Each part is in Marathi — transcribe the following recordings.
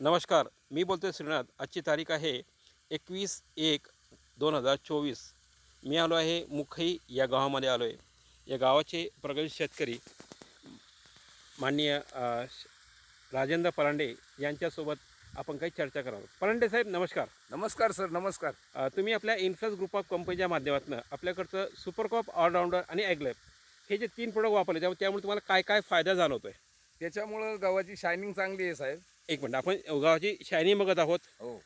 नमस्कार मी बोलतोय श्रीनाथ. आजची तारीख आहे एकवीस एक दोन हजार चोवीस. मी आलो आहे मुखई या गावामध्ये आलो आहे या गावाचे प्रगत शेतकरी माननीय राजेंद्र परांडे यांच्यासोबत आपण काही चर्चा आहोत. परांडे साहेब नमस्कार. नमस्कार सर. नमस्कार. अ, तुम्ही आपल्या इन्फ्लुअन्स ग्रुप ऑफ कंपनीच्या माध्यमातून आपल्याकडचं सुपरकॉप ऑलराऊंडर आणि ॲग्लॅप हे जे तीन प्रोडक्ट वापरले त्यामुळे त्यामुळे तुम्हाला काय काय फायदा जाणवतोय? त्याच्यामुळं गव्हाची शायनिंग चांगली आहे साहेब. एक मिनिट आपण गावाची शायनिंग बघत आहोत. हो.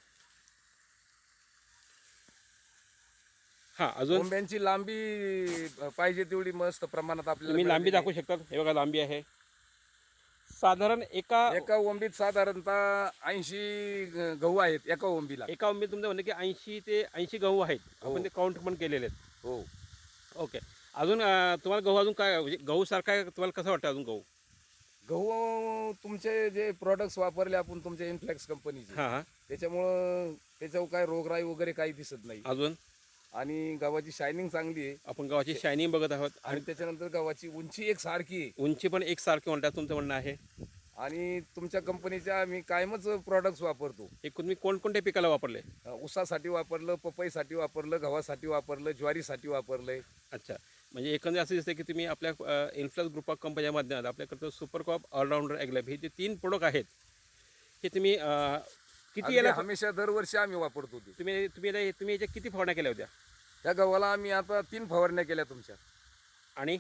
हां अजून? कोंब्यांची लांबी पाहिजे तेवढी मस्त प्रमाणात आपल्याला तुम्ही लांबी मिळालेली दाखवू शकता. हे बघा लांबी आहे. साधारण एका आहे. एका ओंबीत साधारणतः ऐंशी गहू आहेत एका ओंबीला. एका उमेद तुमचं म्हणणं की ऐंशी ते ऐंशी गहू आहेत. हो. आपण ते काउंट पण केलेले आहेत. हो. ओके अजून अं, तुम्हाला गहू अजून काय म्हणजे गहू सारखा तुम्हाला कसं वाटतं अजून गहू? गहू तुमचे जे प्रोडक्ट्स वापरले आपण तुमच्या इन्फ्लेक्स कंपनीचे हां त्याच्यामुळं त्याच्यावर काय रोगराई वगैरे काही दिसत नाही. अजून? आणि गव्हाची शायनिंग चांगली आहे. आपण गव्हाची शायनिंग बघत आहोत. आणि त्याच्यानंतर गव्हाची उंची एक सारखी आहे. उंची पण एकसारखी म्हणतात तुमचं म्हणणं आहे. आणि तुमच्या कंपनीच्या मी कायमच प्रोडक्ट्स वापरतो. हे तुम्ही कोणकोणत्या पिकाला वापरले? अ, ऊसासाठी वापरलं पपईसाठी वापरलं गव्हासाठी वापरलं ज्वारीसाठी वापरलंय. अच्छा. म्हणजे एकंदर असं दिसतं की तुम्ही आपल्या इन्फ्लुअन्स ग्रुप ऑफ कंपनीच्या माध्यमात आपल्याकडचं सुपर कॉप ऑलराऊंडर ॲग्लॅप हे जे तीन प्रोडक्ट आहेत हे तुम्ही किती याला हमेशा दरवर्षी आम्ही वापरतो ते. तुम्ही तुम्ही हे- तुम्ही याच्या किती फवारण्या केल्या होत्या? त्या गव्हाला आम्ही आता तीन फवारण्या केल्या तुमच्या. आणि?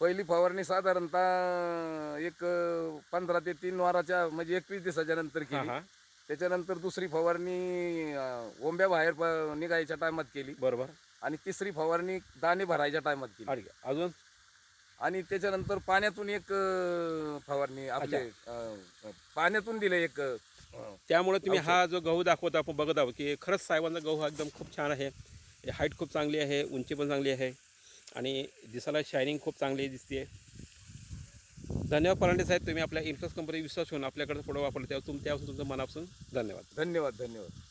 पहिली फवारणी साधारणतः एक अ, पंधरा ते तीन वाराच्या म्हणजे एकवीस दिवसाच्या नंतर हां केली. हां त्याच्यानंतर दुसरी फवारणी अ, ओंब्या बाहेर प- निघायच्या टायमात केली. बरोबर. आणि तिसरी फवारणी दाणे भरायच्या टायमात केली. अजून? आणि त्याच्यानंतर पाण्यातून एक अ, फवारणी आपले अ, अ, पाण्यातून दिले एक अ, त्यामुळे तुम्ही हा जो गहू दाखवतो आपण बघत आहोत की खरंच साहेबांचा गहू हा एकदम खूप छान आहे. हाईट खूप चांगली आहे उंची पण चांगली आहे. आणि दिसायला शायनिंग खूप चांगली दिसते धन्यवाद परांडे साहेब तुम्ही आपल्या इन्फ्लुअन्स कंपनी विश्वास ठेवून आपल्याकडे पुढे वापरले त्यावर तुम त्यापासून तुमचं मनापासून धन्यवाद. धन्यवाद धन्यवाद.